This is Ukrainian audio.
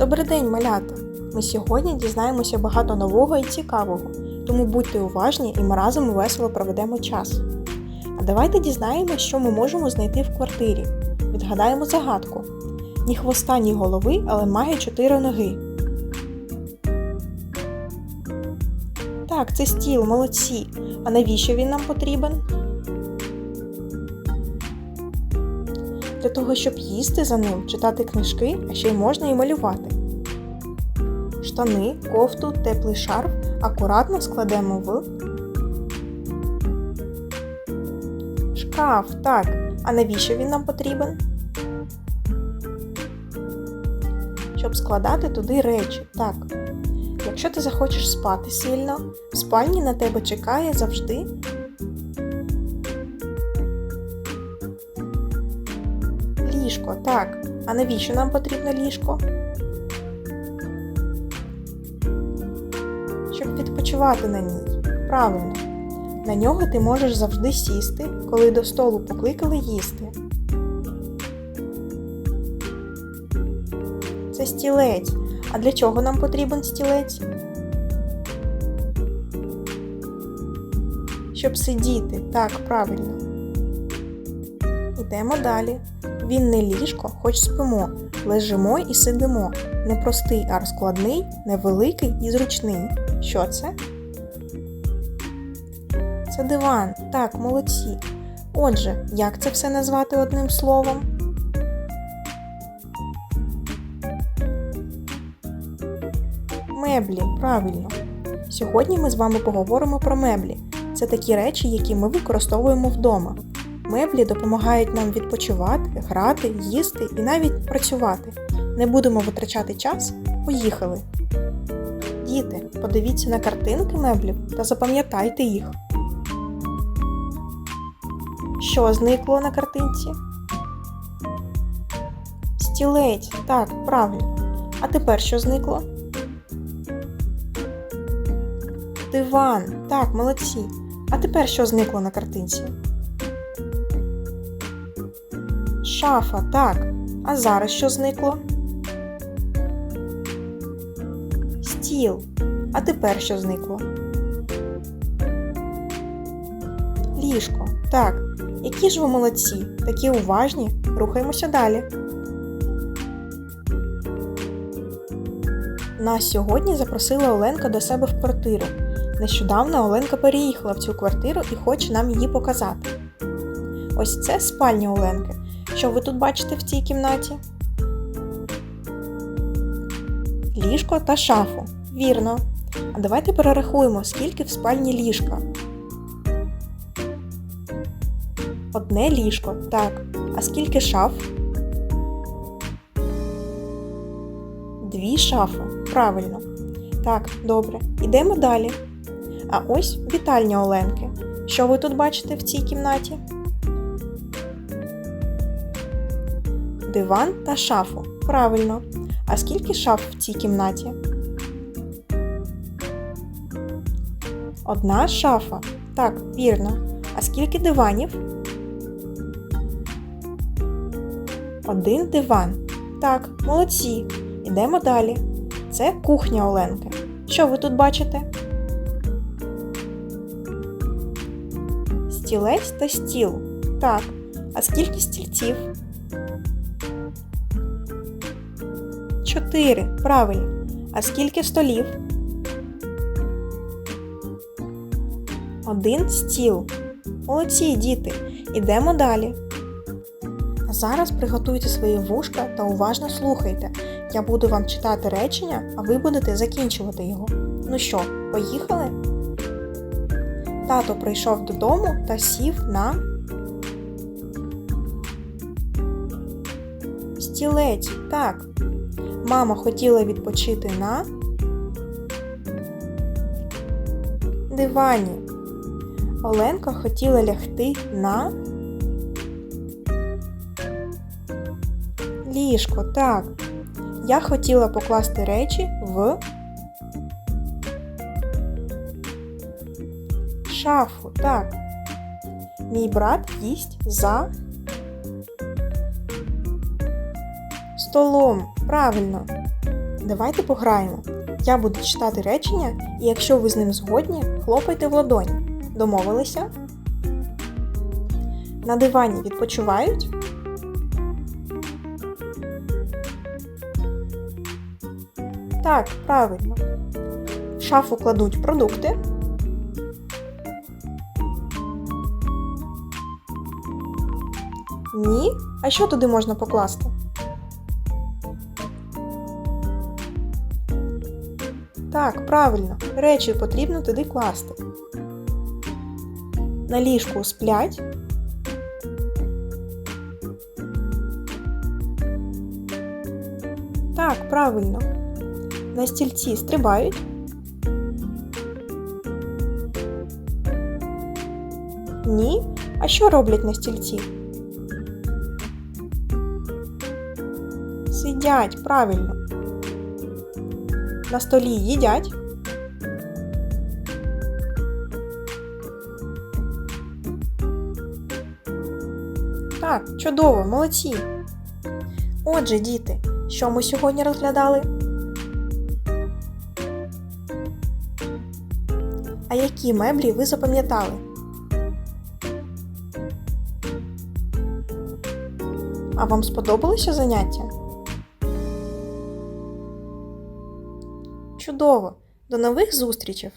Добрий день, малята! Ми сьогодні дізнаємося багато нового і цікавого, тому будьте уважні і ми разом весело проведемо час. А давайте дізнаємося, що ми можемо знайти в квартирі. Відгадаємо загадку. Ні хвоста, ні голови, але має чотири ноги. Так, це стіл, молодці. А навіщо він нам потрібен? Для того, щоб їсти за ним, читати книжки, а ще й можна і малювати. Штани, кофту, теплий шарф акуратно складемо в шкаф. Так. А навіщо він нам потрібен? Щоб складати туди речі. Так. Якщо ти захочеш спати сильно, в спальні на тебе чекає завжди ліжко. Так. А навіщо нам потрібно ліжко? Щоб відпочивати на ній. Правильно. На нього ти можеш завжди сісти, коли до столу покликали їсти. Це стілець. А для чого нам потрібен стілець? Щоб сидіти. Так, правильно. Ідемо далі. Він не ліжко, хоч спимо. Лежимо і сидимо. Не простий, а складний, невеликий і зручний. Що це? Це диван. Так, молодці. Отже, як це все назвати одним словом? Меблі, правильно. Сьогодні ми з вами поговоримо про меблі. Це такі речі, які ми використовуємо вдома. Меблі допомагають нам відпочивати, грати, їсти і навіть працювати. Не будемо витрачати час. Поїхали! Діти, подивіться на картинки меблів та запам'ятайте їх. Що зникло на картинці? Стілець. Так, правильно. А тепер що зникло? Диван. Так, молодці. А тепер що зникло на картинці? Шафа, так. А зараз що зникло? Стіл. А тепер що зникло? Ліжко. Так. Які ж ви молодці, такі уважні. Рухаємося далі. Нас сьогодні запросила Оленка до себе в квартиру. Нещодавно Оленка переїхала в цю квартиру і хоче нам її показати. Ось це спальня Оленки. Що ви тут бачите в цій кімнаті? Ліжко та шафу. Вірно. А давайте перерахуємо, скільки в спальні ліжка. Одне ліжко. Так. А скільки шаф? Дві шафи. Правильно. Так, добре. Ідемо далі. А ось вітальня Оленки. Що ви тут бачите в цій кімнаті? Диван та шафу. Правильно. А скільки шаф в цій кімнаті? Одна шафа. Так, вірно. А скільки диванів? Один диван. Так, молодці. Ідемо далі. Це кухня Оленки. Що ви тут бачите? Стілець та стіл. Так. А скільки стільців? Чотири. Правильно. А скільки столів? Один стіл. Молодці, діти. Ідемо далі. А зараз приготуйте свої вушка та уважно слухайте. Я буду вам читати речення, а ви будете закінчувати його. Ну що, поїхали? Тато прийшов додому та сів на стілець. Так. Мама хотіла відпочити на дивані. Оленка хотіла лягти на ліжко. Так. Я хотіла покласти речі в шафу. Так. Мій брат їсть за столом. Правильно. Давайте пограємо. Я буду читати речення, і якщо ви з ним згодні, хлопайте в ладонь. Домовилися? На дивані відпочивають? Так, правильно. В шафу кладуть продукти. Ні. А що туди можна покласти? Так, правильно, речі потрібно туди класти. На ліжку сплять. Так, правильно. На стільці стрибають. Ні. А що роблять на стільці? Сидять, правильно. На столі їдять. Так, чудово, молодці. Отже, діти, що ми сьогодні розглядали? А які меблі ви запам'ятали? А вам сподобалося заняття? Чудово! До нових зустрічей!